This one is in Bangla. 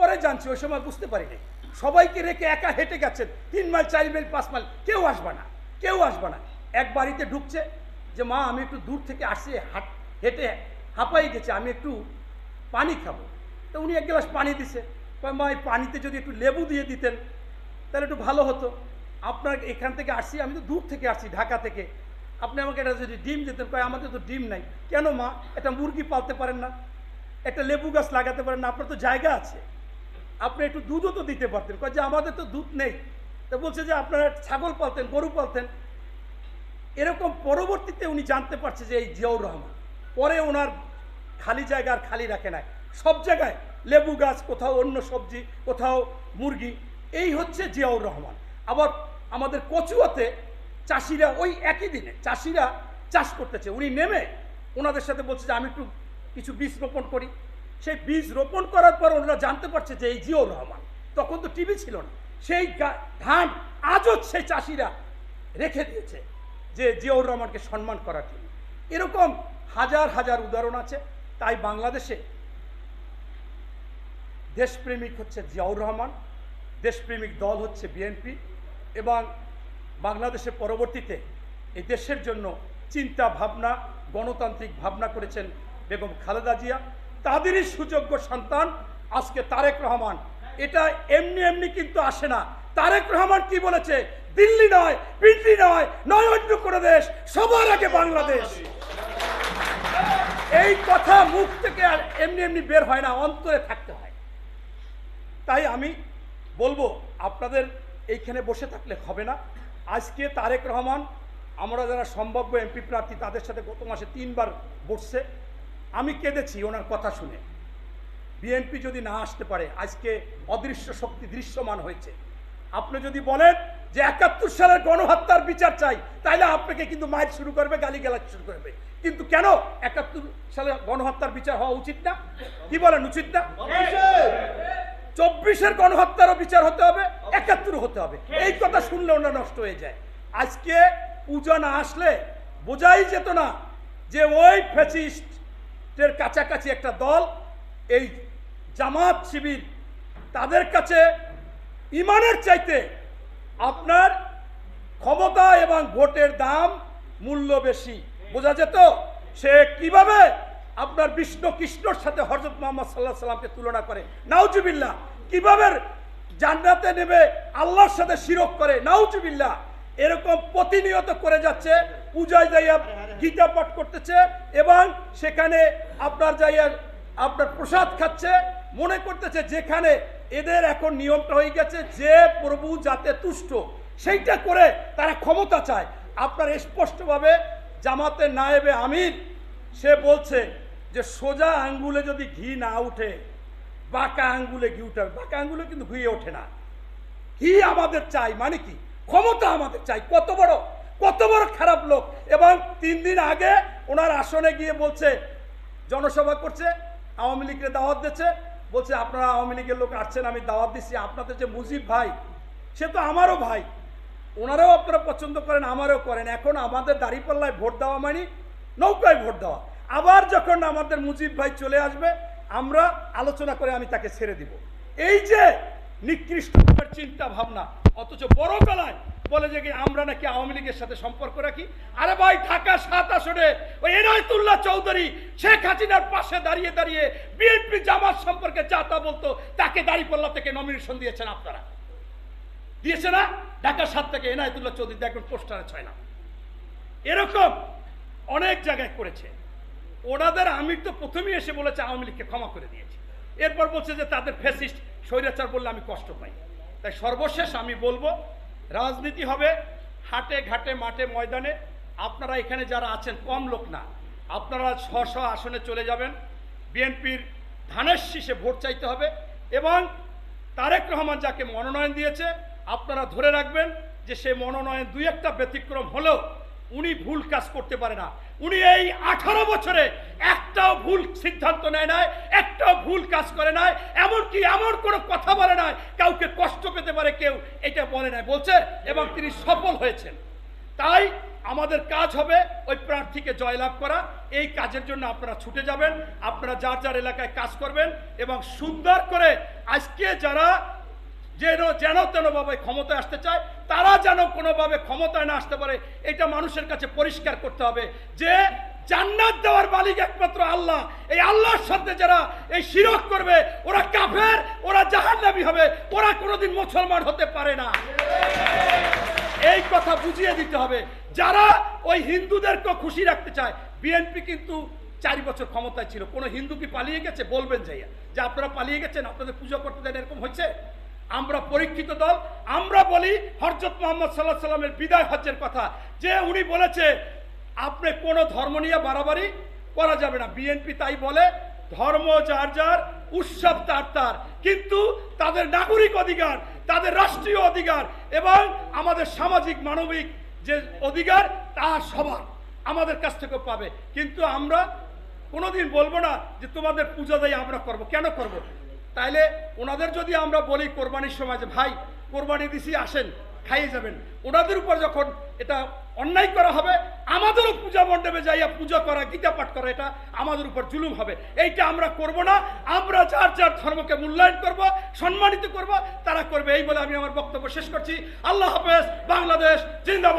পরে জানছি, ওই সময় বুঝতে পারিনি। সবাইকে রেখে একা হেঁটে গেছেন, তিন মাইল, চার মাইল, পাঁচ মাইল, কেউ আসবে না, কেউ আসবে না। এক বাড়িতে ঢুকছে যে, মা, আমি একটু দূর থেকে আসি, হাট, হেঁটে হাঁপাই গেছে, আমি একটু পানি খাব। তো উনি এক গ্লাস পানি দিছে। মা, এই পানিতে যদি একটু লেবু দিয়ে দিতেন, তাহলে একটু ভালো হতো। আপনার এখান থেকে আসছি আমি তো দূর থেকে আসছি ঢাকা থেকে। আপনি আমাকে একটা যদি ডিম দিতেন। কয়, আমাদের তো ডিম নাই। কেন, মা? একটা মুরগি পালতে পারেন না। একটা লেবু গাছ লাগাতে পারেন না। আপনার তো জায়গা আছে। আপনি একটু দুধও তো দিতে পারতেন। কয় যে আমাদের তো দুধ নেই। তো বলছে যে আপনারা ছাগল পালতেন, গরু পালতেন। এরকম পরবর্তীতে উনি জানতে পারছে যে এই জিয়াউর রহমান, পরে ওনার খালি জায়গা আর খালি রাখে না সব জায়গায় লেবু গাছ, কোথাও অন্য সবজি, কোথাও মুরগি, এই হচ্ছে জিয়াউর রহমান। আবার আমাদের কচুয়াতে চাষিরা ওই একই দিনে চাষিরা চাষ করতেছে। উনি নেমে ওনাদের সাথে বলছে যে আমি একটু কিছু বীজ রোপণ করি। সেই বীজ রোপণ করার পর ওনারা জানতে পারছে যে এই জিয়াউর রহমান, তখন তো টিভি ছিল না। সেই ধান আজও সেই চাষিরা রেখে দিয়েছে যে জিয়াউর রহমানকে সম্মান করার জন্য। এরকম হাজার হাজার উদাহরণ আছে। তাই বাংলাদেশে দেশপ্রেমিক হচ্ছে জিয়াউর রহমান, দেশপ্রেমিক দল হচ্ছে বিএনপি, এবং বাংলাদেশে পরবর্তীতে এই দেশের জন্য চিন্তা ভাবনা, গণতান্ত্রিক ভাবনা করেছেন বেগম খালেদা জিয়া। তাদেরই সুযোগ্য সন্তান আজকে তারেক রহমান। এটা এমনি এমনি কিন্তু আসে না। তারেক রহমান কি বলেছে? দিল্লি নয় পিন্ডি নয় নয় অন্য কোনো দেশ, সবার আগে বাংলাদেশ। এই কথা মুখ থেকে আর এমনি এমনি বের হয় না, অন্তরে থাকতে হয়। তাই আমি বলব, আপনাদের এইখানে বসে থাকলে হবে না। আজকে তারেক রহমান, আমরা যারা সম্ভাব্য এমপি প্রার্থী, তাদের সাথে গত মাসে তিনবার বসছে। আমি কেঁদেছি ওনার কথা শুনে। বিএনপি যদি না আসতে পারে, আজকে অদৃশ্য শক্তি দৃশ্যমান হয়েছে। আপনি যদি বলেন যে একাত্তর সালের গণহত্যার বিচার চাই তাহলে আপনাকে কিন্তু মাইর শুরু করবে গালি গালিগালাজ শুরু করবে। কিন্তু কেন একাত্তর সালে গণহত্যার বিচার হওয়া উচিত না? কি বলেন, উচিত না? চব্বিশের গণহত্যারও বিচার হতে হবে একাত্তর হতে হবে। এই কথা শুনলে ওনা নষ্ট হয়ে যায়। আজকে পূজা না আসলে বোঝাই যেত না যে ওই ফ্যাসিস্টের কাছাকাছি একটা দল, এই জামাত শিবির, তাদের কাছে ইমানের চাইতে আপনার ক্ষমতা এবং ভোটের দাম মূল্য বেশি। বোঝা যেত সে কীভাবে আপনার বিষ্ণু কৃষ্ণর সাথে হজরত মোহাম্মদ সাল্লাহ সাল্লামকে তুলনা করে। নাউজুবিল্লাহ, কীভাবে জান্নাতে নেবে আল্লাহর সাথে শিরক করে। নাউজুবিল্লাহ, এরকম প্রতিনিয়ত করে যাচ্ছে পূজায় যাইয়া গীতা পাঠ করতেছে এবং সেখানে আপনার যাইয়া আপনার প্রসাদ খাচ্ছে, মনে করতেছে যেখানে এদের এখন নিয়মটা হয়ে গেছে যে প্রভু যাতে তুষ্ট, সেইটা করে তারা ক্ষমতা চায়। আপনার স্পষ্টভাবে জামাতের নায়েবে আমির, সে বলছে যে সোজা আঙ্গুলে যদি ঘি না উঠে, বাঁকা আঙ্গুলে ঘি উঠে, বাঁকা আঙ্গুলে কিন্তু ঘুয়ে ওঠে না। কি আমাদের চাই মানে কি? ক্ষমতা আমাদের চাই। কত বড়? কত বড় খারাপ লোক? তিন দিন আগে ওনার আসনে গিয়ে বলছে, জনসভা করছে, আওয়ামী লীগের দাওয়াত দিচ্ছে, বলছে, আপনারা আওয়ামী লীগের লোক আসছেন, আমি দাওয়াত দিচ্ছি। আপনাদের যে মুজিব ভাই, সে তো আমারও ভাই। ওনারাও আপনারা পছন্দ করেন, আমারও করেন। এখন আমাদের দাঁড়িপাল্লায় ভোট দেওয়া মানে নৌকায় ভোট দেওয়া। আবার যখন আমাদের মুজিব ভাই চলে আসবে, আমরা আলোচনা করে আমি তাকে ছেড়ে দিব। এই যে নিকৃষ্ট চিন্তা ভাবনা অথচ বড় গলায় বলে যে কি আমরা নাকি আওয়ামী লীগের সাথে সম্পর্ক রাখি? আরে ভাই, ঢাকা সাত আসনে ওই এনায়তুল্লাহ চৌধুরী, শেখ হাসিনার পাশে দাঁড়িয়ে দাঁড়িয়ে বিএনপি জামাত সম্পর্কে যা তা বলতো, তাকে দাঁড়িপাল্লা থেকে নমিনেশন দিয়েছেন আপনারা। দিয়েছে না? ঢাকা সাত থেকে এনায়তুল্লাহ চৌধুরী, দেখবেন পোস্টারে ছয় না এরকম অনেক জায়গায় করেছে। ওনাদের আমির তো প্রথমেই এসে বলেছে আওয়ামী লীগকে ক্ষমা করে দিয়েছে। এরপর বলছে যে তাদের ফেসিস্ট স্বৈরাচার বললে আমি কষ্ট পাই। তাই সর্বশেষ আমি বলব রাজনীতি হবে হাটে ঘাটে মাঠে ময়দানে। আপনারা এখানে যারা আছেন, কম লোক না। আপনারা স্ব আসনে চলে যাবেন। বিএনপির ধানের শীষে ভোট চাইতে হবে এবং তারেক রহমান যাকে মনোনয়ন দিয়েছে, আপনারা ধরে রাখবেন যে সে মনোনয়ন দুই একটা ব্যতিক্রম হলেও উনি ভুল কাজ করতে পারে না। উনি এই আঠারো বছরে একটাও ভুল সিদ্ধান্ত নেয় নাই, একটাও ভুল কাজ করে নাই, এমনকি এমন কোনো কথা বলে নাই কাউকে কষ্ট পেতে পারে কেউ এটা বলে নাই বলছে এবং তিনি সফল হয়েছেন। তাই আমাদের কাজ হবে ওই প্রার্থীকে জয়লাভ করা। এই কাজের জন্য আপনারা ছুটে যাবেন, আপনারা যার যার এলাকায় কাজ করবেন এবং সুন্দর করে আজকে যারা যেন যেন তেনভাবে ক্ষমতায় আসতে চায়, তারা যেন কোনোভাবে ক্ষমতায় না আসতে পারে, এটা মানুষের কাছে পরিষ্কার করতে হবে যে মালিক একমাত্র আল্লাহ। এই আল্লাহর সাথে যারা এই শিরক করবে, ওরা কাফের, ওরা জাহান্নামী হবে, ওরা কোনোদিন মুসলমান হতে পারে না। এই কথা বুঝিয়ে দিতে হবে। যারা ওই হিন্দুদেরকে খুশি রাখতে চায়, বিএনপি কিন্তু চারি বছর ক্ষমতায় ছিল। কোনো হিন্দু কি পালিয়ে গেছে? বলবেন যাইয়া। যে আপনারা পালিয়ে গেছেন, আপনাদের পুজো করতে দেন, এরকম হয়েছে? আমরা পরীক্ষিত দল। আমরা বলি হরজত মোহাম্মদ সাল্লাহ সাল্লামের বিদায় হজ্জের কথা। যে উনি বলেছে, আপনি কোনো ধর্ম নিয়ে বাড়াবাড়ি করা যাবে না। বিএনপি তাই বলে, ধর্ম যার যার, উৎসব তার তার। কিন্তু তাদের নাগরিক অধিকার, তাদের রাষ্ট্রীয় অধিকার এবং আমাদের সামাজিক, মানবিক যে অধিকার, তা সবার আমাদের কাছ থেকে পাবে। কিন্তু আমরা কোনোদিন বলব না যে তোমাদের পূজা দেয় আমরা করব। কেন করব? তাইলে ওনাদের যদি আমরা বলি কোরবানির সময় যে, ভাই, কোরবানি দিছি, আসেন, খাইয়ে যাবেন। ওনাদের উপর যখন এটা অন্যায় করা হবে, আমাদেরও পূজা মণ্ডপে যাইয়া পূজা করা, গীতা পাঠ করা, এটা আমাদের উপর জুলুম হবে। এইটা আমরা করব না, আমরা যার যার ধর্মকে মূল্যায়ন করব, সম্মানিত করব, তারা করবে। এই বলে আমি আমার বক্তব্য শেষ করছি। আল্লাহ হাফেজ, বাংলাদেশ, জিন্দাবাদ।